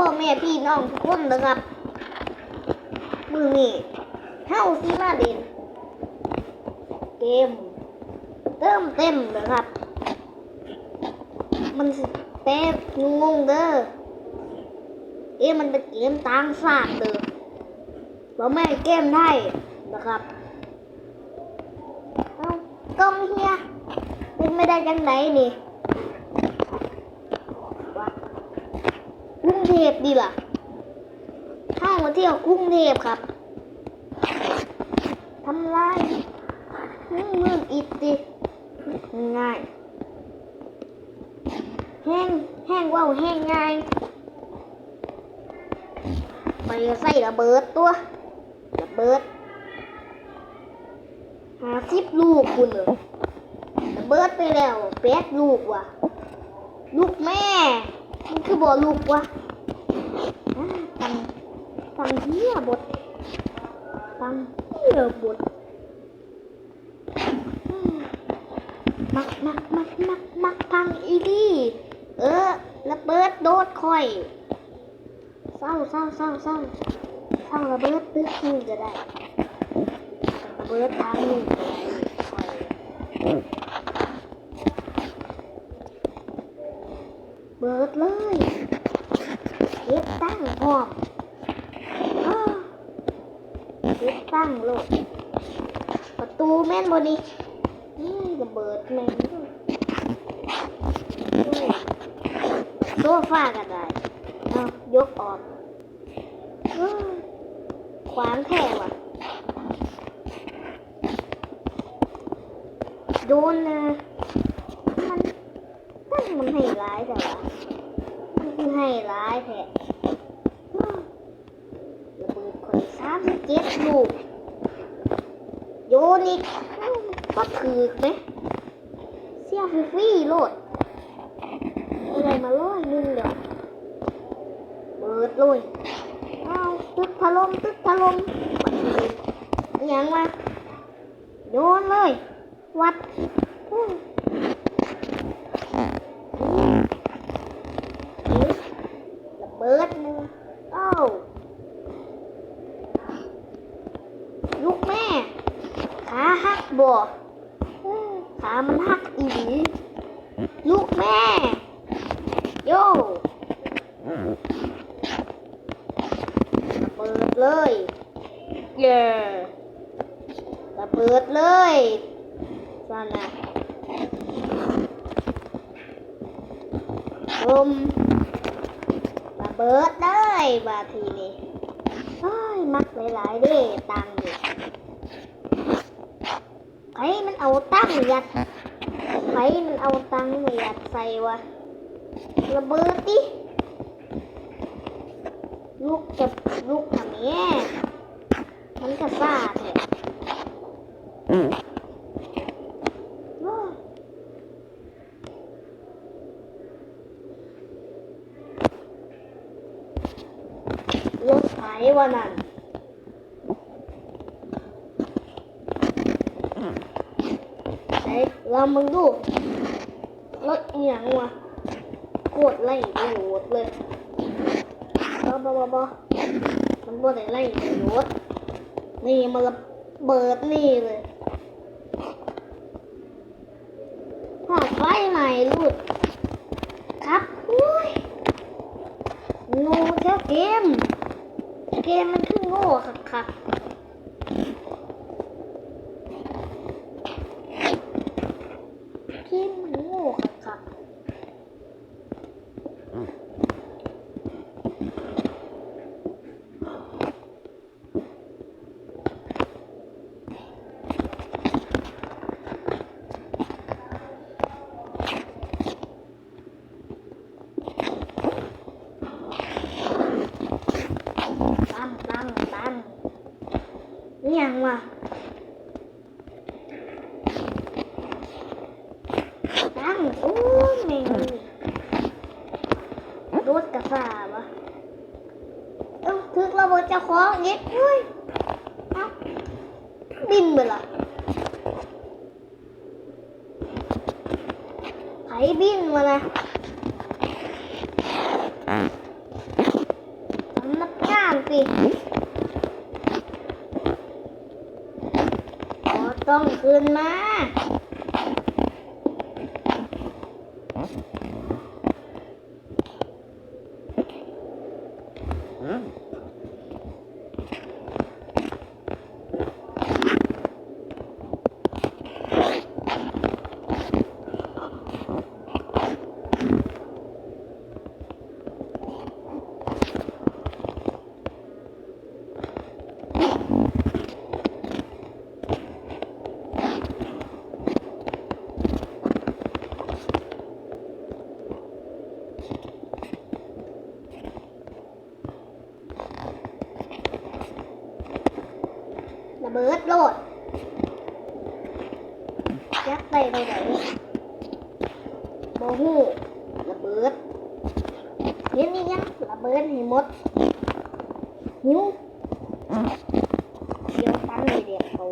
พ่อแม่พี่น้องทุกคนนะครับ มือนี่เท่าที่มาเด่นเกมเติมเต็มนะครับ มันสเต้งงเด้อเอ๊ะมันเป็นเกมต่างชาติเด้อเราไม่เกมไทยนะครับเอ้ากล้องเฮียเป็นไม่ได้จังไหนนี่วะกรุงเท พดีล่ะห้างมาเที่ยวกรุงเทพครับทำไรมือมืออิดดิง่ายแห้งแห้งว่าวแห้งง่ายไปใส่ระเบิดตัวระเบิดหาสิบลูกคุณเหรอระเบิดไปแล้วแปดลูกว่ะ ลูกแม่ มันคือบ่ลูกว่ะ ตังตังเฮียบดตังเฮียบดอืมมักมักมักมักมักพังอีดีเออระเบิดโดดคอยเศร้าเศร้าเศร้าเศร้าเศร้าระเบิดตึ๊กนี่ก็ได้ระเบิดทางนี้คอยเบิดเลยเก็บตั้งพร้อมอ้อเก็บตั้งโลดประตูแม่นบนี่นี่ระเบิดแม่นด้วยโซฟาก็ได้เอายกออกขวานแท้ว่ะโดนนะมันมันให้ร้ายแต่ว่ามันคือให้ร้ายแท้เฮ้ยระเบิดคนสามสิบ เจ็ดลูกโยนอีกก็ถือไหมเสียฟรีๆโลดอะไรมาร้อยหนึงเดี๋ยวเบิดเลยเอาตึกถล่มตึกถล่มอิหยังมาโยนเลย วัดอู้อู้นี่ระเบิดหนึงเอ้าลูกแม่ ขาหัก บ่อื้อขามันหักอีหลีลูกแม่ โย่ระเบิดเลย เย่ระเบิดเลยสันนะลมระเบิดเลยบาทีนี้เฮ้ยมักหลายๆเด้ตังค์ดิ ไอ้มันเอาตั้งค์ยัดไอ้มันเอาตังค์มายัดใส่วะระเบิดดิลูกจะลูกทำแย่มันกระซ่าแท้โอ้ยรถไถวันนั้นไห นเรามึงดูรถเอียงว่ะโคตรไล่ประโยชน์เลยบอบอบอบอมันบ่ได้ไล่ประโยชน์นี่มันระเบิดนี่เลยหอดไฟใหม่ลุดครับอุ้ยโง่แค่เกม เกมมันคือโง่คักคักๆเกมมันโง่คักคักๆ ตั้งตั้งตั้งนี่ยังวะตั้งโอ้ยแม่งรถกระซ่าวะเอ้าถึ กระเบิดเจ้าของเย็ดเฮ้ยเอ้าบินไปละไผบินมานะดิอ๋อต้องคืนมาระ เบิร์ดโลดยักไปไปไหนโมหูระเบิดเห็นนี่ยังระเบิดให้หมดหิวเดี๋ยวตังเลยเด็กเขา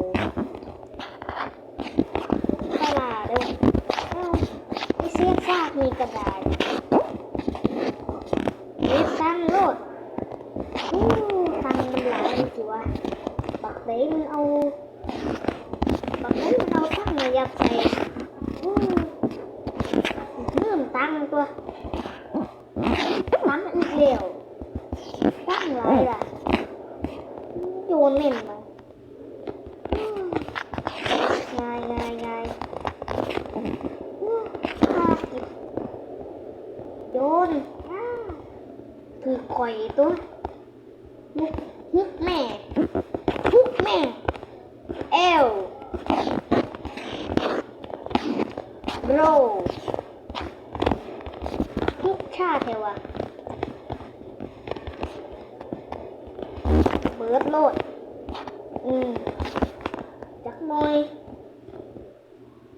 ตลาดเด้อไอเสียซากมีกระดาษเด็กตังโลดอู้ตังมันหลายสิวะ บักเต้มันเอาบักเต้มันเอาตั้งมายัดใส่อู้เริ่มตั้งตัวตั้งอีกเดียวตั้งไรล่ะโยนเม่นมาง่ายง่ายง่ายอู้ข้ากิบโยนอ้าวคือ ข่อยตัวลุกฮึกแม่ทุกแม่เอลโบรทุกชาเทวะเบิร์ดโลด อืม จักหน่อย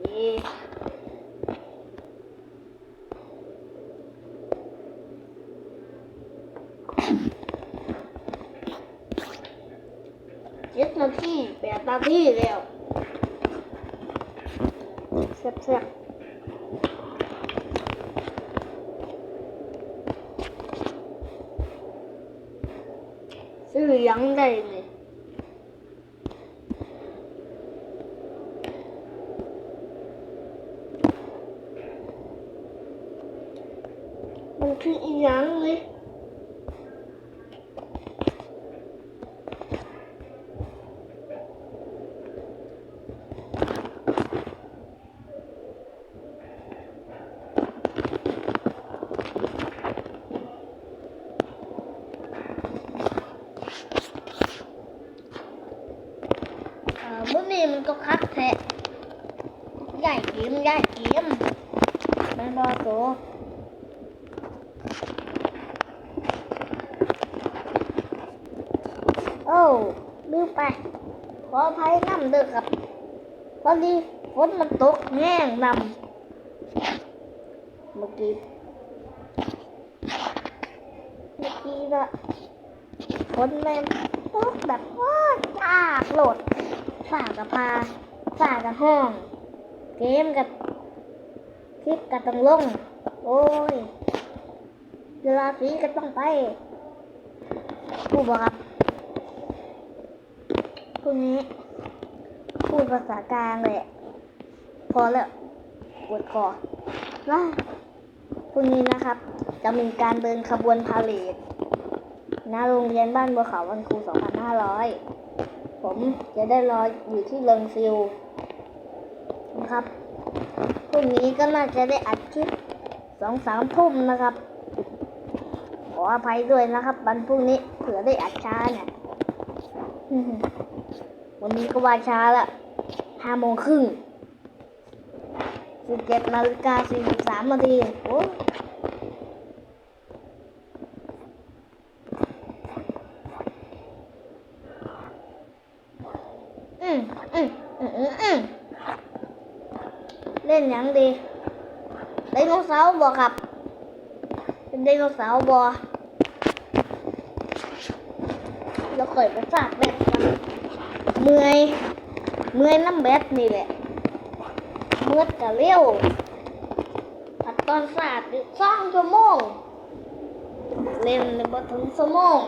เย่เจ็ดนาทีแปดนาทีแล้วเสียบเสียบ ซื้อยังได้นี่มันคืออีหยังเลย เอ่อมื้อนี้มันก็คักแท้ให ญ่เกมใหญ่เกมม่นบอโตโอ้ลืมไป ขออภัยน้ำเด้อครับ พอดีฝนมันตกแห้งนำเมื่อกี้ เมื่อกี้นะฝนแม่ตกแบบว่าจากโหลด ฝากกับปลาฝากกับห้อง เกมกับคลิปกับต้องลง โอ้ยเวลาสีก็ต้องไปพูดบอกครับพรุ่งนี้ พูดภาษากลางเลย พอแล้วปวดคอว่าพรุ่งนี้นะครับ จะมีการเดินขบวนพาเหรดณโรงเรียนบ้านบัวขาววันครู 2500 ผมจะได้รออยู่ที่เริงซิล รุ่งนี้ก็น่าจะได้อัดคลิปสองสามทุ่มนะครับ ขออภัยด้วยนะครับวันพรุ่งนี้เผื่อได้อัดช้าเนี่ยวันนี้ก็ว่าช้าละห้าโมงครึ่งสิบเจ็ดนาฬิกาสี่สิบสามนาทีโอ้ ยังดีไดโนเสาร์บอครับไดโนเสาร์บอเราเคยไปสาดแบดเมื่อยเมื่อยน้ำแบดนี่แหละเมื่อยกะเรียวผัดตอนสาดสองชั่วโมงเล่นในบทถึงชั่วโมง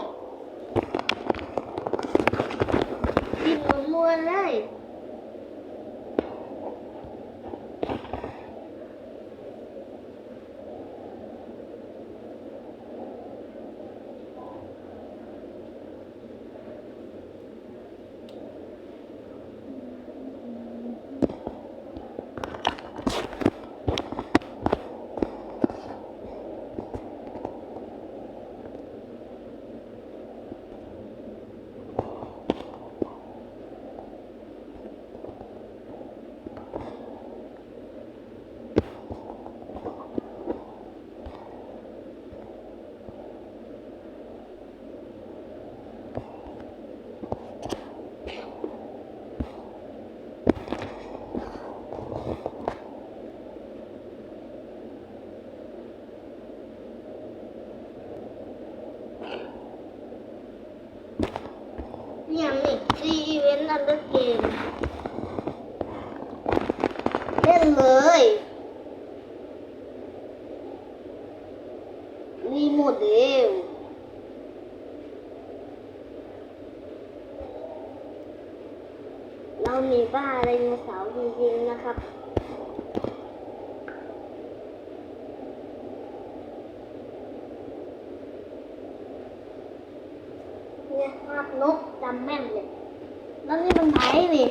กินมะม่วเลย เดลเรามีบ้าไดโนเสาร์จริงๆนะครับ เนี่ยภาพนกจำแม่นเลย แล้วนี่มันไผ่นี่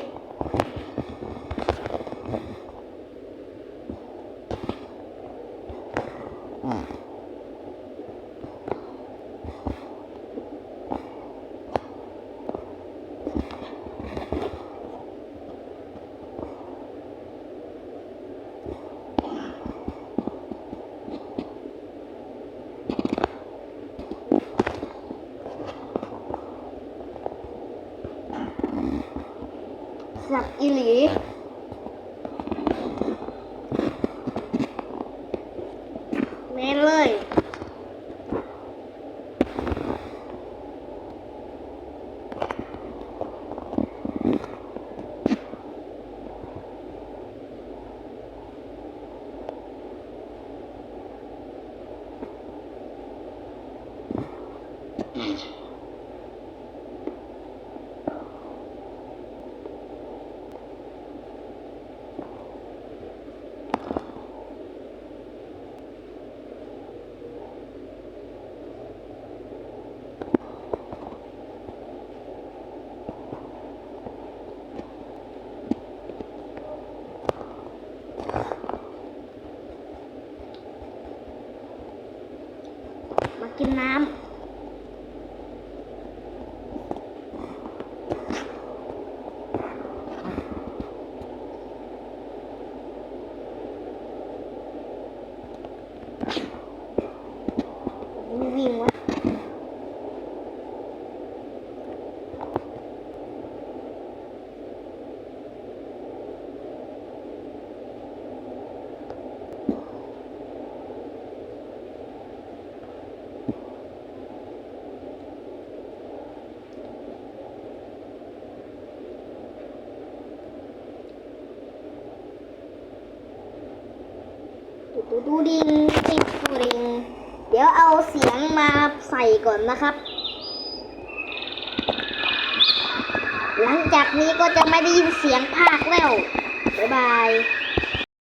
สับอีหลี แม่นเลย มากิน น้ำวิ่งวะ ดูดิงติดดูดิง เดี๋ยวเอาเสียงมาใส่ก่อนนะครับ หลังจากนี้ก็จะไม่ได้ยินเสียงภาคแล้ว บ๊ายบาย